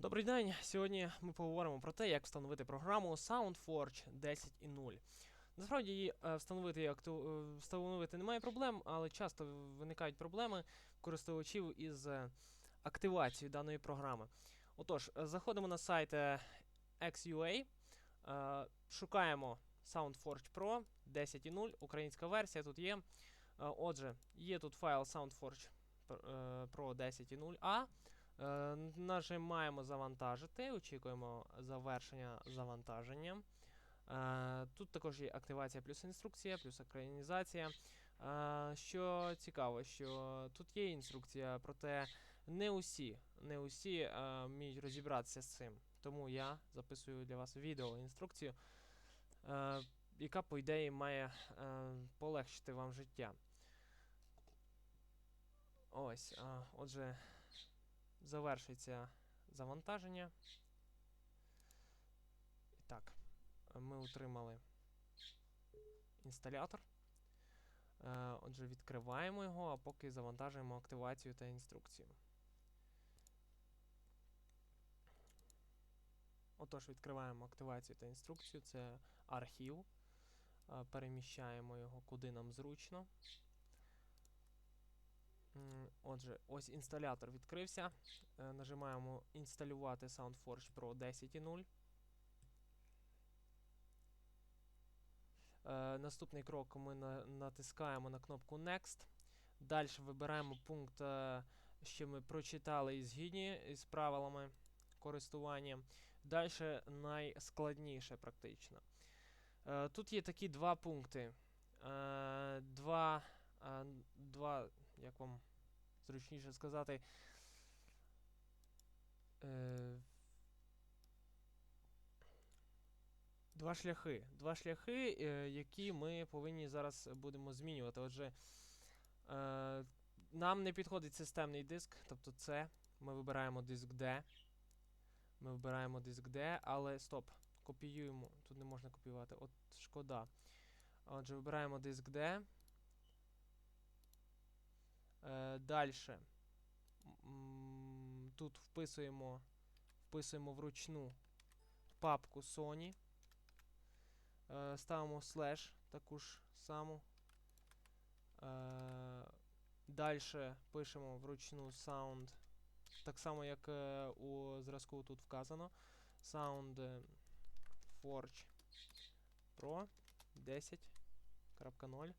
Добрий день. Сьогодні ми поговоримо про те, як встановити програму SoundForge 10.0. Насправді її е, встановити, е, встановити немає проблем, але часто виникають проблеми користувачів із е, активацією даної програми. Отож, заходимо на сайт XUA, шукаємо SoundForge Pro 10.0, українська версія тут є. Отже, є тут файл SoundForge Pro 10.0a. Е, Нажимаємо завантажити, очікуємо завершення завантаження. Е, Тут також є активація плюс інструкція, плюс екранізація. Е, Що цікаво, що тут є інструкція, проте не усі, не усі е, вміють розібратися з цим. Тому я записую для вас відеоінструкцію, е, яка, по ідеї, має е, полегшити вам життя. Ось, а, отже, завершується завантаження. Так, ми отримали інсталятор. Е, Отже, відкриваємо його, а поки завантажуємо активацію та інструкцію. Отож, відкриваємо активацію та інструкцію. Це архів. Е, Переміщаємо його куди нам зручно. Отже, ось інсталятор відкрився. Е, Нажимаємо інсталювати SoundForge Pro 10.0. Е, Наступний крок ми натискаємо на кнопку Next. Далі вибираємо пункт, е, що ми прочитали і згідні із правилами користування. Далі найскладніше практично. Тут є такі два пункти. Два, два як вам зручніше сказати. Е, Два шляхи. Два шляхи, е, які ми повинні зараз будемо змінювати. Отже, е, нам не підходить системний диск, тобто це. Ми вибираємо диск D. Ми вибираємо диск D, але стоп. Копіюємо. Тут не можна копіювати. От шкода. Отже, вибираємо диск D. Е, Далі. Тут вписуємо, вписуємо вручну папку Sony. Е, ставимо слеш таку ж саму. Е, Далі пишемо вручну sound. Так само, як е, у зразку тут вказано. Sound Forge Pro 10.0.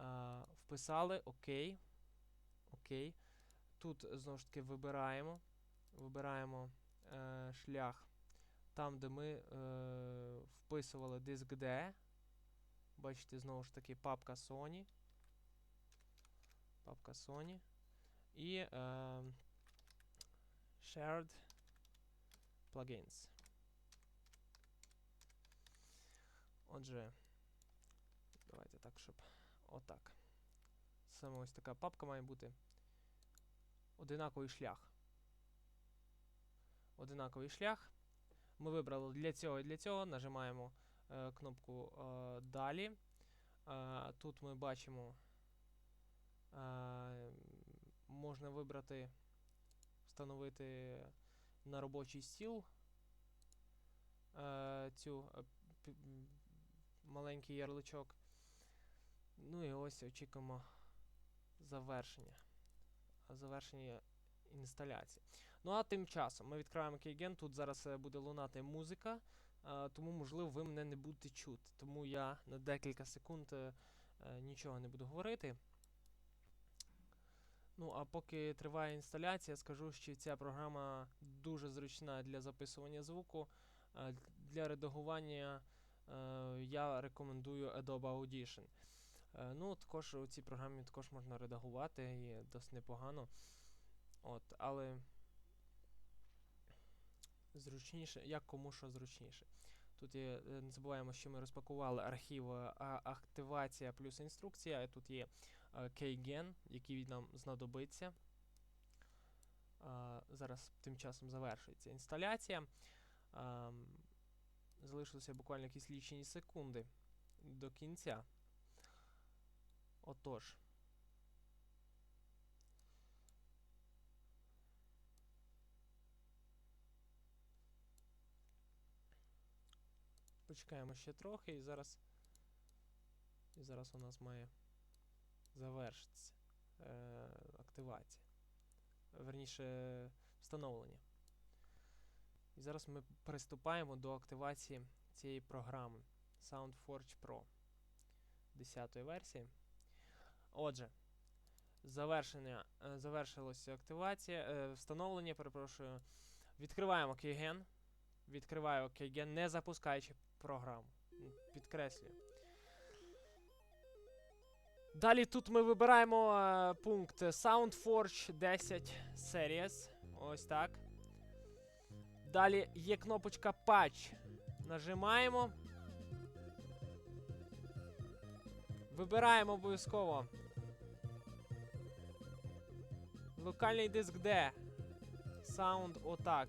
Е, вписали ОК. Окей. Тут знову ж таки вибираємо. Вибираємо е, шлях там, де ми е, вписували диск D. Бачите, знову ж таки, папка Sony. Папка Sony. І е, Shared Plugins. Отже, давайте так, щоб отак. Саме ось така папка має бути. Одинаковий шлях. Одинаковий шлях. Ми вибрали для цього і для цього. Нажимаємо е, кнопку е, Далі. Е, тут ми бачимо, е, можна вибрати, встановити на робочий стіл е, цю е, маленький ярличок. Ну і ось очікуємо завершення. Завершення інсталяції. Ну а тим часом ми відкриваємо Keygen, тут зараз е, буде лунати музика, е, тому, можливо, ви мене не будете чути. Тому я на декілька секунд е, нічого не буду говорити. Ну, а поки триває інсталяція, скажу, що ця програма дуже зручна для записування звуку. Для редагування я рекомендую Adobe Audition. Е, Ну, також у цій програмі також можна редагувати і досить непогано. От, але зручніше, як кому що зручніше. Тут є, е, не забуваємо, що ми розпакували архів е, а- активація плюс інструкція. Тут є е, Keygen, який нам знадобиться. А, Зараз тим часом завершується інсталяція. Залишилося буквально якісь лічені секунди до кінця. Отож. Почекаємо ще трохи і зараз. І зараз у нас має завершитися е, активація. Верніше, встановлення. І зараз ми приступаємо до активації цієї програми SoundForge Pro 10 версії. Отже, е, завершилася активація, е, встановлення, перепрошую. Відкриваємо Keygen. Відкриваю Keygen, не запускаючи програму. Підкреслюю. Далі тут ми вибираємо е, пункт SoundForge 10 Series. Ось так. Далі є кнопочка Patch. Нажимаємо. Вибираємо обов'язково. Локальний диск де? Sound отак.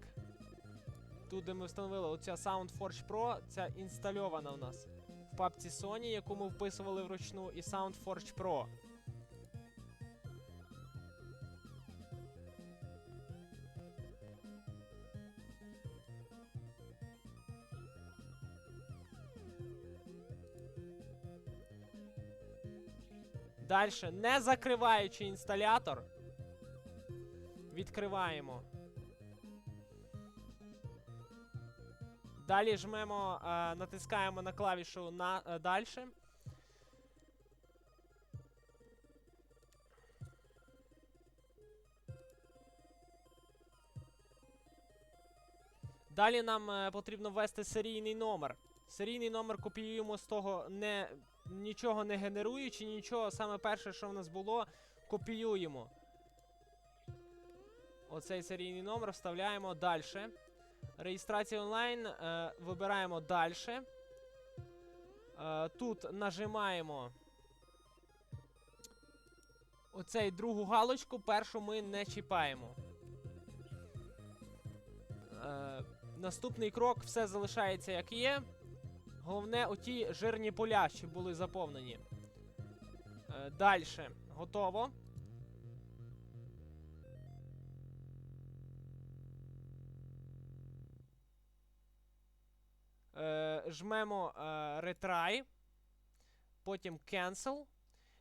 Тут, де ми встановили оця SoundForge Pro, ця інстальована у нас в папці Sony, яку ми вписували вручну, і SoundForge Pro. Далі, не закриваючи інсталятор, відкриваємо. Далі жмемо, е, натискаємо на клавішу на е, далі. Далі нам е, потрібно ввести серійний номер. Серійний номер копіюємо з того, не, нічого не генеруючи, нічого, саме перше, що в нас було, копіюємо. Оцей серійний номер вставляємо далі. Реєстрація онлайн. Е, вибираємо далі. Е, тут нажимаємо оцей другу галочку, першу ми не чіпаємо. Е, наступний крок, все залишається як є. Головне, оті жирні поля, що були заповнені. Е, далі. Готово. Е, жмемо е, Retry, потім Cancel.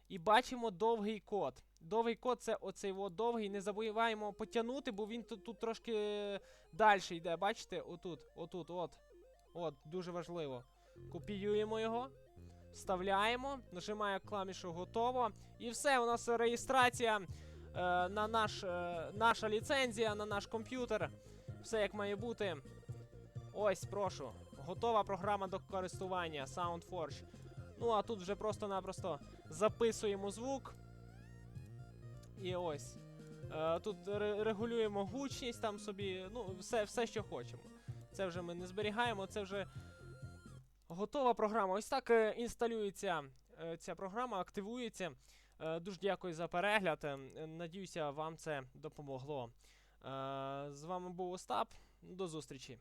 І бачимо довгий код. Довгий код це оцей от довгий. Не забуваємо потягнути, бо він тут, тут трошки далі йде. Бачите? Отут, отут, от. От, дуже важливо. Копіюємо його, вставляємо, нажимаю клавішу готово. І все, у нас реєстрація е, на наш, е, наша ліцензія на наш комп'ютер. Все як має бути. Ось, прошу. Готова програма до користування SoundForge. Ну, а тут вже просто-напросто записуємо звук. І ось. Е, тут ре- регулюємо гучність там собі. Ну, все, все, що хочемо. Це вже ми не зберігаємо, це вже готова програма. Ось так е, інсталюється е, ця програма, активується. Дуже дякую за перегляд. Надіюся, вам це допомогло. З вами був Остап. До зустрічі.